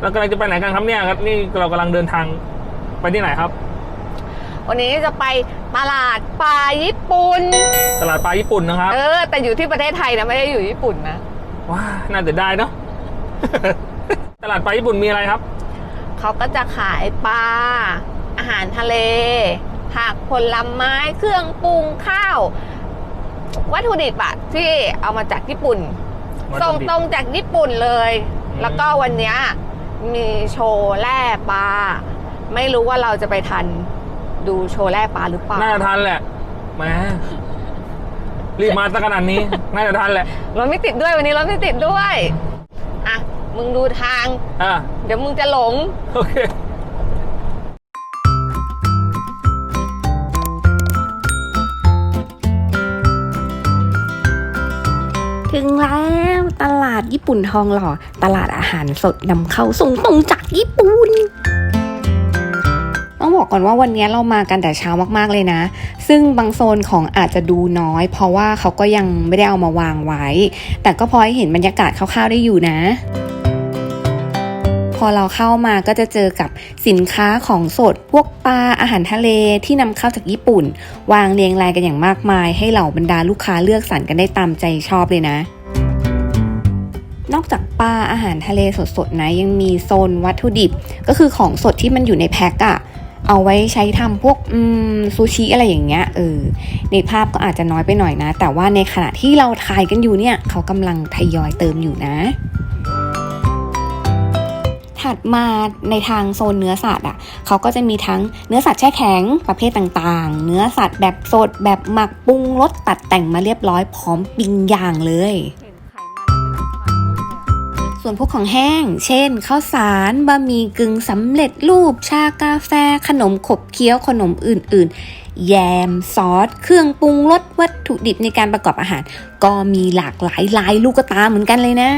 เรากำลังจะไปไหนกันครับเนี่ยครับ นี่เรากำลังเดินทางไปที่ไหนครับ วันนี้จะไปตลาดปลาญี่ปุ่น ตลาดปลาญี่ปุ่นนะครับ เออ แต่อยู่ที่ประเทศไทยนะไม่ได้อยู่ญี่ปุ่นนะว้าน่าจะได้เนาะ ตลาดปลาญี่ปุ่นมีอะไรครับ เขาก็จะขายปลา อาหารทะเล ผักผลไม้ เครื่องปรุงข้าว วัตถุดิบอะที่เอามาจากญี่ปุ่นวัตถุดิบส่งตรงจากญี่ปุ่นเลยอืม แล้วก็วันเนี้ยมีโชว์แร่ปลาไม่รู้ว่าเราจะไปทันดูโชว์แร่ปลาหรือเปล่า น่าจะทันแหละแหมรีบมาสักขนาดนี้ น่าจะทันแหละรถไม่ติดด้วยวันนี้รถไม่ติดด้วย อะ มึงดูทาง อะ เดี๋ยวมึงจะหลง โอเค ถึงแล้วตลาดญี่ปุ่นทองหล่อ ตลาดอาหารสดนำเข้าส่งตรงจากญี่ปุ่นต้องบอกก่อนว่าวันนี้เรามากันแต่เช้ามากๆเลยนะ ซึ่งบางโซนของอาจจะดูน้อย เพราะว่าเขาก็ยังไม่ได้เอามาวางไว้ แต่ก็พอให้เห็นบรรยากาศคร่าวๆได้อยู่นะ พอเราเข้ามาก็จะเจอกับสินค้าของสด พวกปลาอาหารทะเลที่นำเข้าจากญี่ปุ่น วางเรียงรายกันอย่างมากมาย ให้เหล่าบรรดาลูกค้าเลือกสรรกันได้ตามใจชอบเลยนะนอกจากปลาอาหารทะเลสดๆนะยังมีโซนวัตถุดิบ ก็คือของสดที่มันอยู่ในแพ็คอะเอาไว้ใช้ทำพวกซูชิอะไรอย่างเงี้ยเออในภาพก็อาจจะน้อยไปหน่อยนะ แต่ว่าในขณะที่เราถ่ายกันอยู่เนี่ย เขากำลังทยอยเติมอยู่นะ ถัดมาในทางโซนเนื้อสัตว์อะเขาก็จะมีทั้งเนื้อสัตว์แช่แข็งประเภทต่างๆ เนื้อสัตว์แบบสดแบบหมักปรุงรสตัดแต่งมาเรียบร้อยพร้อมปิ้งย่างเลย ส่วนพวกของแห้ง เช่นข้าวสารบะหมี่กึ่งสำเร็จรูปชากาแฟ ขนมขบเคี้ยวขนมอื่น ๆ แยมซอส เครื่องปรุงรสวัตถุดิบในการประกอบอาหาร ก็มีหลากหลายลายลูกตาเหมือนกันเลยนะ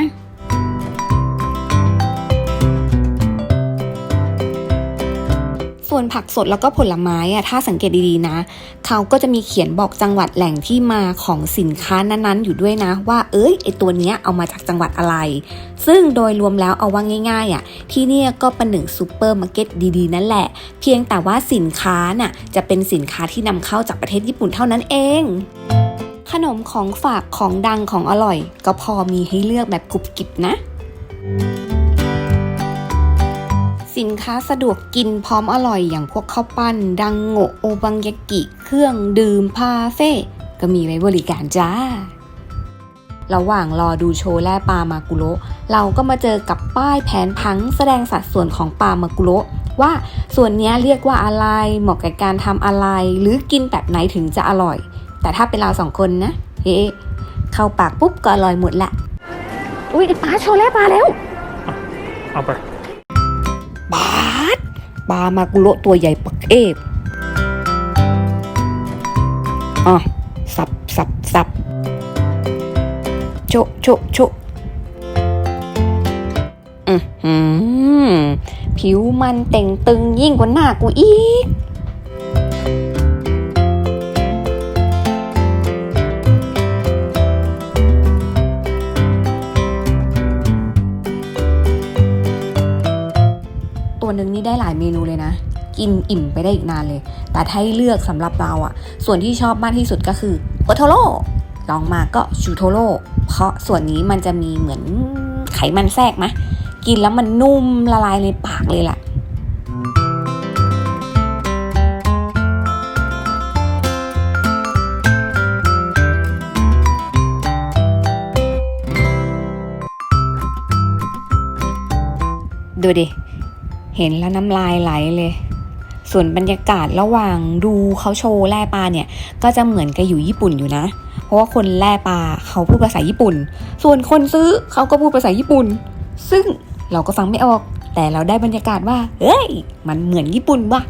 วนผักสดแล้วก็ผลไม้อะถ้าสังเกตดีๆนะ เขาก็จะมีเขียนบอกจังหวัดแหล่งที่มาของสินค้านั้นๆ อยู่ด้วยนะ ว่าเอ้ยไอตัวเนี้ยเอามาจากจังหวัดอะไร ซึ่งโดยรวมแล้วเอาว่าง่ายๆอะที่เนี่ยก็เป็นหนึ่งซูเปอร์มาร์เก็ตดีๆ นั่นแหละ เพียงแต่ว่าสินค้าน่ะจะเป็นสินค้าที่นำเข้าจากประเทศญี่ปุ่นเท่านั้นเองขนมของฝากของดังของอร่อย ก็พอมีให้เลือกแบบกรุบกริบนะ สินค้าสะดวกกินพร้อมอร่อยอย่างพวกข้าวปั้น ดังโงะโอบังยากิ เครื่องดื่มพาเฟ่ก็มีไว้บริการจ้า ระหว่างรอดูโชว์แล่ปลามากุโระเราก็มาเจอกับป้ายแผนพังแสดงสัดส่วนของปลามากุโระว่าส่วนนี้เรียกว่าอะไรเหมาะกับการทำอะไร หรือกินแบบไหนถึงจะอร่อย แต่ถ้าเป็นเราสองคนนะเฮ้เข้าปากปุ๊บก็อร่อยหมดละอุ้ยไอ้ปลาโชว์แล่ปลาแล้วเอาไป ปลามากุโรตัวใหญ่ปักเอฟอะสับสับสับโชะโชะโชะอืมผิวมันเต่งตึงยิ่งกว่าหน้ากูอีก ตัวนึงนี่ได้หลายเมนูเลยนะ กินอิ่มไปได้อีกนานเลย แต่ถ้าให้เลือกสำหรับเราอะส่วนที่ชอบมากที่สุดก็คือโอโทโร่ลองมาก็ชูโทโร่เพราะส่วนนี้มันจะมีเหมือนไขมันแทรกนะกินแล้วมันนุ่มละลายในปากเลยแหละดูดิ เห็นแล้วน้ำลายไหลเลย ส่วนบรรยากาศระหว่างดูเขาโชว์แล่ปลาเนี่ย ก็จะเหมือนกับอยู่ญี่ปุ่นอยู่นะ เพราะว่าคนแล่ปลาเขาพูดภาษาญี่ปุ่น ส่วนคนซื้อเขาก็พูดภาษาญี่ปุ่น ซึ่งเราก็ฟังไม่ออก แต่เราได้บรรยากาศว่า เฮ้ย มันเหมือนญี่ปุ่นว่ะ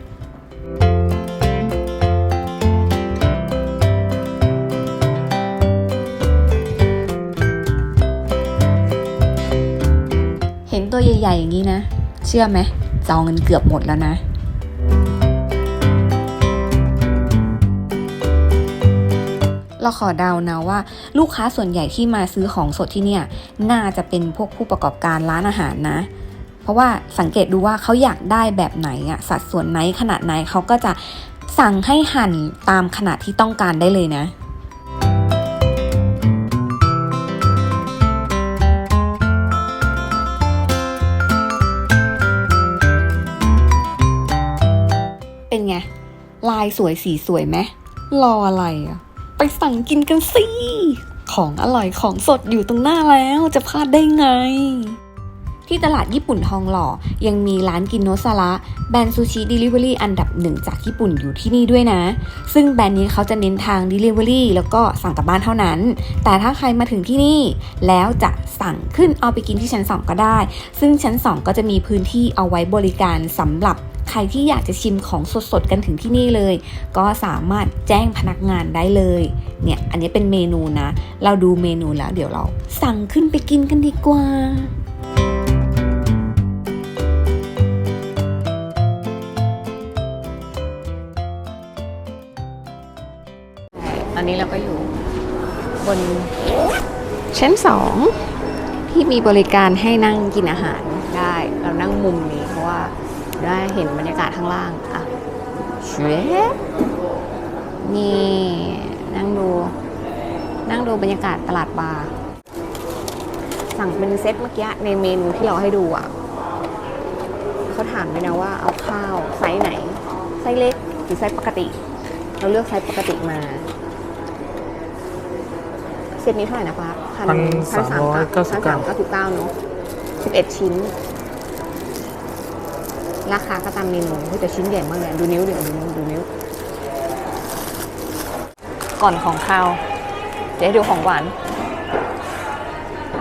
เห็นตัวใหญ่ๆอย่างนี้นะ เชื่อไหม จองเงินเกือบหมดแล้วนะเราขอเดานะว่า ลูกค้าส่วนใหญ่ที่มาซื้อของสดที่เนี่ย น่าจะเป็นพวกผู้ประกอบการร้านอาหารนะ เพราะว่าสังเกตดูว่าเขาอยากได้แบบไหนอะสัดส่วนไหนขนาดไหนเขาก็จะสั่งให้หั่นตามขนาดที่ต้องการได้เลยนะ ลายสวยสีสวยไหมรออะไรอะไปสั่งกินกันสิของอร่อยของสดอยู่ตรงหน้าแล้วจะพลาดได้ไง ที่ตลาดญี่ปุ่นทองหล่อ ยังมีร้านกินโนซาระแบรนด์ซูชิเดลิเวอรี่อันดับหนึ่งจากญี่ปุ่นอยู่ที่นี่ด้วยนะ ซึ่งแบรนด์นี้เขาจะเน้นทาง Delivery แล้วก็สั่งกลับบ้านเท่านั้น แต่ถ้าใครมาถึงที่นี่ แล้วจะสั่งขึ้นเอาไปกินที่ชั้น 2 ก็ได้ ซึ่งชั้น 2 ก็จะมีพื้นที่เอาไว้บริการสำหรับ ใครที่อยากจะชิมของสดๆกันถึงที่นี่เลย ก็สามารถแจ้งพนักงานได้เลยเนี่ยอันนี้เป็นเมนูนะ เราดูเมนูแล้วเดี๋ยวเรา สั่งขึ้นไปกินกันดีกว่าตอนนี้เราก็อยู่บนชั้นสองที่มีบริการให้นั่งกินอาหารได้ เรานั่งมุมนี้เพราะว่า ได้เห็นบรรยากาศข้างล่างอะเชฟนี่นั่งดู นั่งดูบรรยากาศตลาดบาร์สั่งเป็นเซตเมื่อกี้ในเมนูที่เราให้ดูอะเขาถามด้วยนะว่าเอาข้าวไซส์ไหน ไซส์เล็กหรือไซส์ปกติ เราเลือกไซส์ปกติมา เซตนี้เท่าไหร่นะป้าพันสามร้อยเก้าสิบเก้าเก้าสิบเก้าเนาะสิบเอ็ดชิ้น ราคาก็ตามเมนูเฮ้ยแต่ชิ้นใหญ่มากเลยดูนิ้วเดี๋ยวดูนิ้วดูนิ้ว ก่อนของข้าวเดี๋ยวให้ดูของหวาน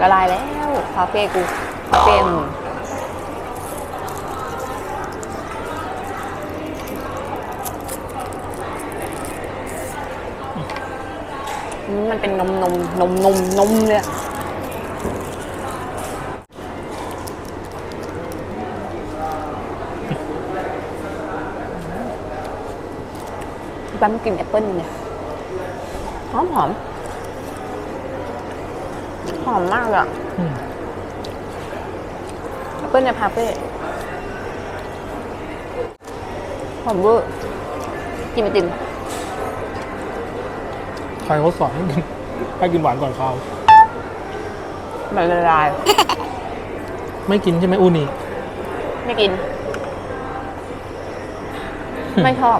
ละลายแล้วคาเฟ่กูคาเฟ่มึงอืมมันเป็นนมนมนมนมนมเลย อะพี่ปั๊มกินแอปเปิ้ลเนี่ยหอมหอมหอมมากเลยอะอืมแอปเปิ้ลในคาเฟ่หอมเวอร์กินไปติมใครเขาสอนให้กินให้กินหวานก่อนข้าวมันละลาย ไม่กินใช่ไหมอูนี่ไม่กิน ไม่ชอบ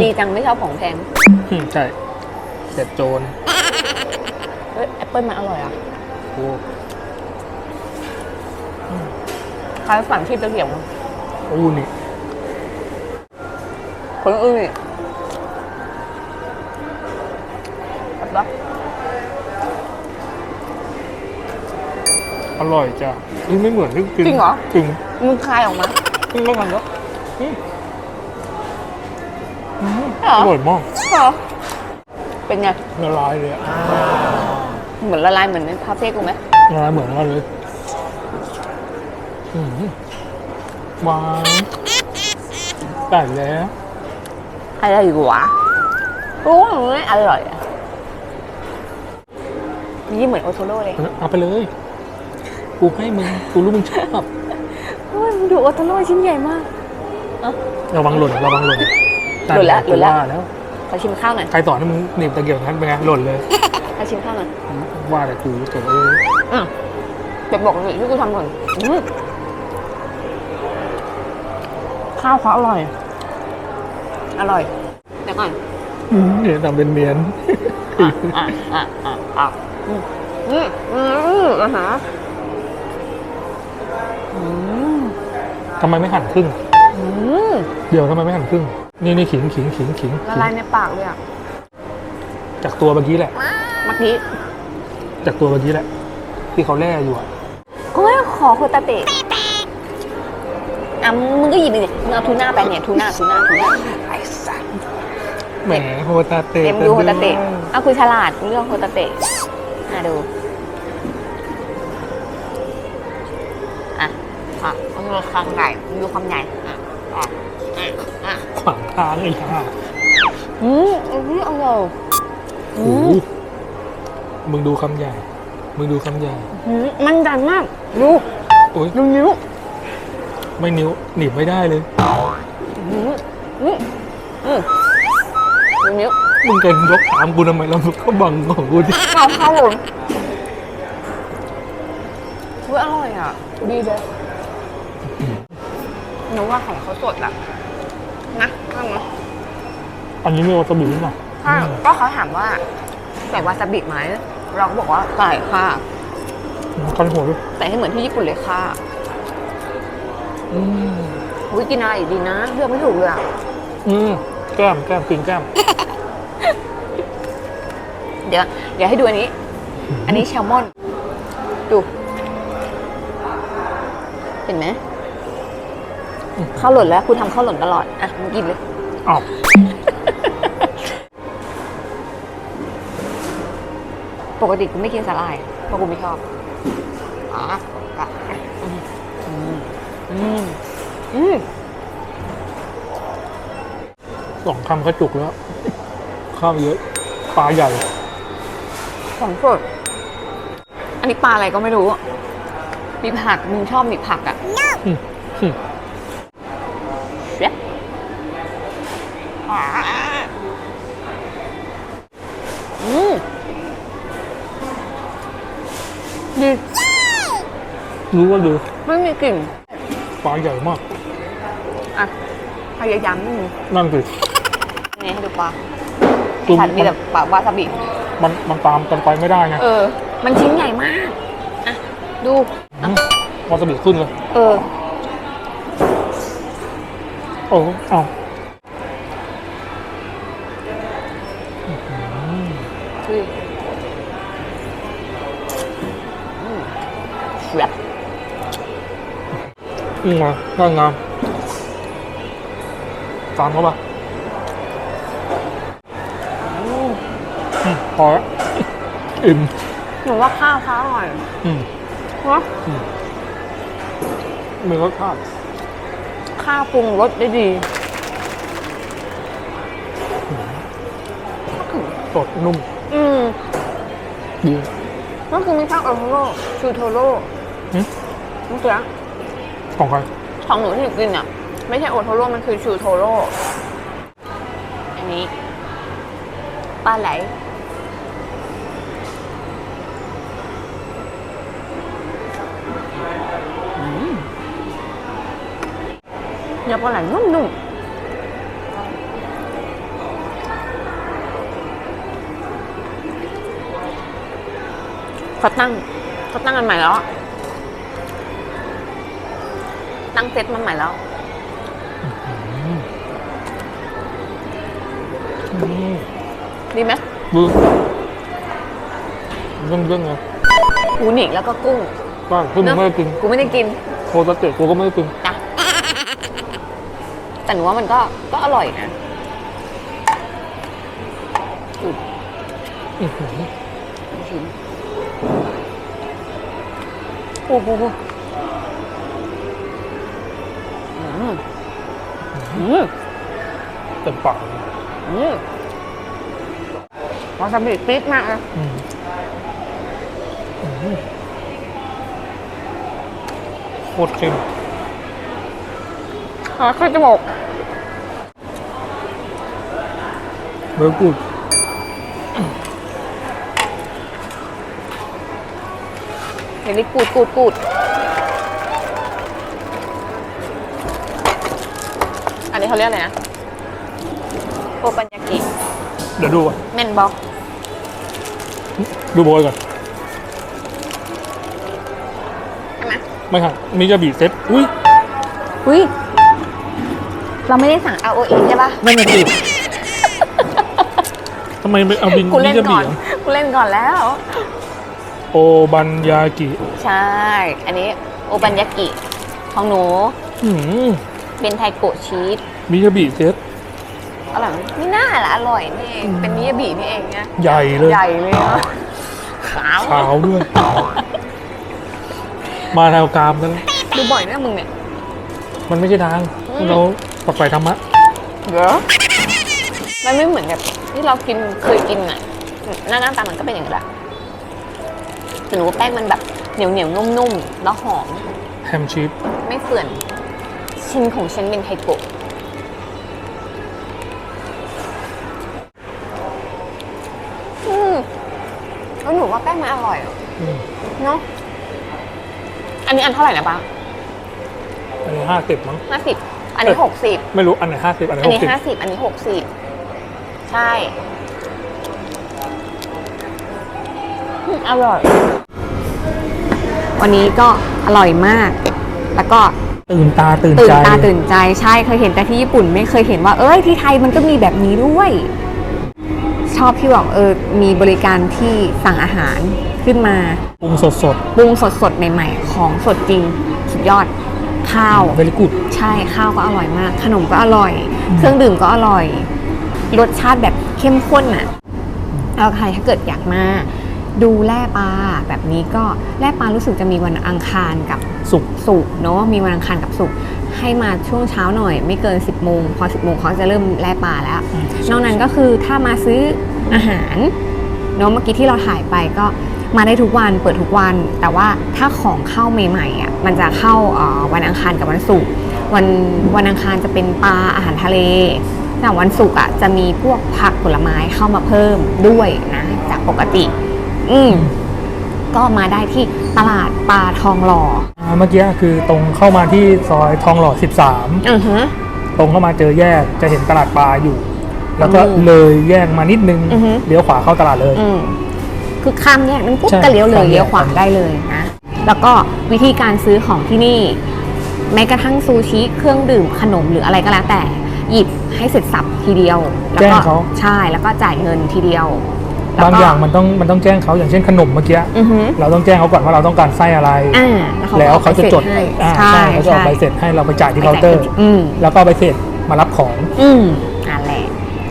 ดีจังไม่ชอบของแพงอืมใช่เสร็จโจรเฮ้ยแอปเปิ้ลมันอร่อยอะโอ้คล้ายฝันที่ตะเกียบมั้งอูนี่คนอื่นนี่แบบว่าอร่อยจ้ะนี่ไม่เหมือนที่กินจริงเหรอ จริงมึงคายออกมากินแล้วกันก็อืมอืม เหรออร่อยมากเหรอเป็นไง ละลายเลยอะเหมือนละลายเหมือนในคาเฟ่กูไหมละลายเหมือนกันเลยอืมหวานได้แล้วอะไรอยู่วะรู้ว่ามันไม่อร่อยอะนี่เหมือนโอโทโร่เลยเออเอาไปเลย กูให้มึง กูรู้มึงชอบ เฮ้ยมึงดูโอโทโร่ชิ้นใหญ่มาก ระวังหล่นระวังหล่น หล่นแล้วหล่นแล้วว่าแล้วขอชิมข้าวหน่อยใครสอนให้มึงหนีบตะเกียบงั้นเป็นไงหล่นเลยขอชิมข้าวหน่อยว่าแต่กูโถเอ้ยอะเดี๋ยวบอกเลยที่กูทำก่อนอืมข้าวเขาอร่อย อร่อยเดี๋ยวก่อนเนี่ยทำเป็นเนียนอะอะอะอะอืมอืมอืมอาหารอืมทำไมไม่หั่นครึ่งอืมเดี๋ยวทำไมไม่หั่นครึ่ง นี่นี่ขิงขิงขิงขิงละลายในปากเลยอะ จากตัวเมื่อกี้แหละ เมื่อกี้ จากตัวเมื่อกี้แหละ ที่เขาแล่อยู่อะโอ้ยขอโคตาเตะอะมึงก็หยิบไปดิมึงเอาทูน่าไปเนี่ยทูน่าทูน่าทูน่าไอ้สัสแหมโฮตาเตะเต็มดูโฮตาเตะเอาคุยฉลาดเรื่องโฮตาเตะอะดูอะอะต้องดูความใหญ่ดูความใหญ่อะอะอะอะขวาง ทางไอ้ห่าอืมอันนี้อร่อยโอ้โหมึงดูคำใหญ่ มึงดูคำใหญ่ อืมมันดันมาก ดูโอ้ยดูนิ้วไม่นิ้วหนีบไม่ได้เลย อืมอืมอืมดูนิ้วมึงจะยกตามกูทำไมแล้วมึงก็บังของกูดิเอาเข้าผมเฮ้ยอร่อยอะ ดีเลยหนูว่าของเขาสดอะ นะข้างนะอันนี้มีวาซาบิหรือเปล่าใช่ก็เขาถามว่าใส่วาซาบิไหมเราก็บอกว่าใส่ค่ะคันหัวด้วยแต่ให้เหมือนที่ญี่ปุ่นเลยค่ะอืมอุ้ยกินอะไรอีกดีนะเลือกไม่ถูกเลยอะอืมแก้มแก้มกินแก้ม เดี๋ยวเดี๋ยวให้ดูอันนี้ อันนี้แซลมอน ดู เห็นไหม ข้าวหล่นแล้วคุณทำข้าวหล่นตลอด อะมึงกินเลยอ้าวปกติกูไม่กินสาหร่ายเพราะกูไม่ชอบอ๋อกะอืมอืมอืมอืมสองคำก็จุกแล้ว ข้าวเยอะปลาใหญ่ของสดอันนี้ปลาอะไรก็ไม่รู้ มีผักมึงชอบมีผักอะ อืมอืม เย้อืมดี รู้ว่าดูไม่มีกลิ่นปลาใหญ่มาก อะพยายามนิดนึงนั่นสินี่ให้ดูปลาตุ้มผัดมีแต่ปลาวาซาบิ มันมันตามกันไปไม่ได้ไง เออ มันชิ้นใหญ่มาก อะ ดูมวาซาบิขึ้นเลย เออ โอ้ เอา อืมมาได้งามตามเขาปะอืมอืมพอแล้วอิ่มหนูว่าข้าวเขาอร่อยอืมเนาะมีรสชาติข้าวปรุงรสได้ดีสดนุ่ม อืมดีก็คือมีข้าวโอโทโร่ชูโทโร่หึเมื่อกี้ ของใครของหนูที่หนูกินอะ ไม่ใช่โอโทโร่มันคือชูโทโร่อันนี้ปลาไหลเนื้อปลาไหลนุ่มๆเขาตั้งเขาตั้งกันใหม่แล้ว ตั้งเซตมันใหม่แล้วอืมดีไหมดูเรื่องเรื่องไงอูนิแล้วก็กุ้งบ้างที่มึงไม่ได้กินกูไม่ได้กินโคตรเตะกูก็ไม่ได้กินจ้ะแต่หนูว่ามันก็ก็อร่อยนะอืมอื้อหือชิมโอ้โหอืมอืม เต็มปากเลยอืมวาซาบิปิ๊กมากเลยอืมอืมโคตรเค็มอ๋อขึ้นจมูกเบอร์กูดเห็นนี่กูดกูดกูดอันนี้ เขาเรียกอะไรนะโอปัญญากิเดี๋ยวดูก่อนเมนบ็อกดูโบยก่อนใช่ไหมไม่ค่ะมีจะบีเซ็ตอุ้ยอุ้ยเราไม่ได้สั่ง ROE ใช่ปะนั่นน่ะสิทำไมไม่เอาบินกูเล่นมิจะก่บีอนกูเล่นก่อนแล้ว โอบันยากิใช่ อันนี้โอปัญญากิของหนู อืมเป็นไทโกะชีส มิจะบีเซ็ตอร่อยไหมไม่น่าละอร่อยนี่เองเป็นมิยาบินี่เองเนี่ยใหญ่เลย ใหญ่เลยเนาะขาวขาวด้วย มาแนวกรามแล้วดูบ่อยนะมึงเนี่ยมันไม่ใช่ทางอืมเราปักใส่ธรรมะเยอะมันไม่เหมือนกับที่เรากินเคยกินอะหน้าหน้าตามันก็เป็นอย่างนี้แหละแต่หนูว่าแป้งมันแบบเหนียวเหนียวๆนุ่มๆแล้วหอม แฮมชีสไม่เฟื่อนชิ้นของฉันเป็นไทโกะอืมแล้ วหนูว่าแป้งมันอร่อยอะอืมเนาะอันนี้อันเท่าไหร่นะบ้างอันนี้ห้าสิบมั้งห้าสิบอันนี้หกสิบไม่รู้อันไหนห้าสิบอันไหนอันหนี้กสิบห้าสิบอันนี้หกสิบใช่อืมอร่อย วันนี้ก็อร่อยมาก แล้วก็ ตื่นตาตื่นตื่ใจนตาตื่นใจใช่เคยเห็นแต่ที่ญี่ปุ่นไม่เคยเห็นว่า เอ้ยที่ไทยมันก็มีแบบนี้ด้วย ชอบที่บอกเออมีบริการที่สั่งอาหารขึ้นมาปรุงสดสดปรุงสดๆใหม่ ๆ ของสดจริงสุดยอดข้าวเวลิกุดใช่ข้าวก็อร่อยมาก ขนมก็อร่อย เครื่องดื่มก็อร่อย รสชาติแบบเข้มข้นอะแล้วใครถ้าเกิดอยากมาดูแร่ปลาแบบนี้ก็แร่ปลารู้สึกจะมีวันอังคารกับสุกศุกร์เนาะมีวันอังคารกับศุกร์ ให้มาช่วงเช้าหน่อย ไม่เกิน 10บโมงพอ 10บโมงเขาจะเริ่มแล่ปลาแล้วอืมนอกนั้นก็คือถ้ามาซื้ออาหารเนาะเมื่อกี้ที่เราถ่ายไปก็มาได้ทุกวันเปิดทุกวัน แต่ว่าถ้าของเข้าใหม่ๆอะมันจะเข้าเอ่อวันอังคารกับวันศุกร์วันวันอังคารจะเป็นปลาอาหารทะเลแต่วันศุกร์อะจะมีพวกผักผลไม้เข้ามาเพิ่มด้วยนะจากปกติ อืมก็มาได้ที่ตลาดปลาทองหล่ออ่า เมื่อกี้คือตรงเข้ามาที่ซอยทองหล่อ 13 อือฮะ ตรงเข้ามาเจอแยกจะเห็นตลาดปลาอยู่ แล้วก็อืมเลยแยกมานิดนึง อือฮึ เลี้ยวขวาเข้าตลาดเลย อืมคือข้ามแยกนั้นปุ๊บใช่ก็เลี้ยวเลยข้ามแยก เลี้ยวขวาได้เลยนะแล้วก็วิธีการซื้อของที่นี่ แม้กระทั่งซูชิเครื่องดื่มขนมหรืออะไรก็แล้วแต่ หยิบให้เสร็จสับทีเดียว แล้วแจ้งก็เขา ใช่แล้วก็จ่ายเงินทีเดียวแล้ว บางก็อย่างมันต้องมันต้องแจ้งเขาอย่างเช่นขนมเมื่อกี้อือฮึเราต้องแจ้งเขาก่อนว่าเราต้องการไส้อะไร อ่าแล้วเขาจะจดให้อ่าใช่ใช่เขาจะออกใช่ใบเสร็จให้เราไปจ่ายที่ไปเคาน์จ่ายเตอร์งินอืมแล้วก็เอาใบเสร็จมารับของ อืมนั่นแหละ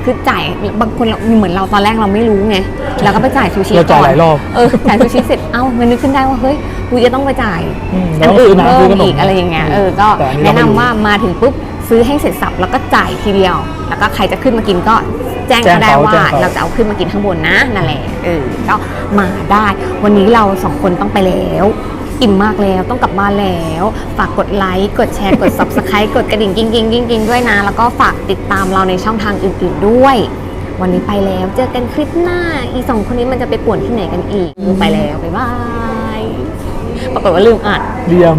คือจ่ายบางคนเราเหมือนเราตอนแรกเราไม่รู้ไงเราก็ไปจ่ายซูชิเราจ่ายก่อนหลายรอบ เออจ่ายซูชิเสร็จเอ้ามันนึกขึ้นได้ว่าเฮ้ยกูจะต้องไปจ่ายอืมอัแล้วนก็อื่ซื้นอน้ำเพิ่ซื้อมขนมอีกอะไรอย่างเงี้ยเออก็แต่อัแนะนำเรไม่รู้ ว่ามาถึงปุ๊บซื้อให้เสร็จสับแล้วก็จ่ายทีเดียว แล้วก็ใครจะขึ้นมากินก็ แจ้งแจ้งเขาได้เขาว่าแจ้งเขาเราจะเอาขึ้นมากินข้างบนนะนั่นแหละเออก็มาได้ วันนี้เราสองคนต้องไปแล้วอิ่มมากแล้วต้องกลับบ้านแล้ว ฝากกดไลค์กดแชร์กด subscribe กดกระดิ่งกิ้งกิ้งกิ้งกิ้งด้วยนะ แล้วก็ฝากติดตามเราในช่องทางอื่น ๆด้วย วันนี้ไปแล้วเจอกันคลิปหน้า อีสองคนนี้มันจะไปป่วนที่ไหนกันอีกไปแล้ว บ๊ายบายปรากฏว่าลืมอ่านเรียม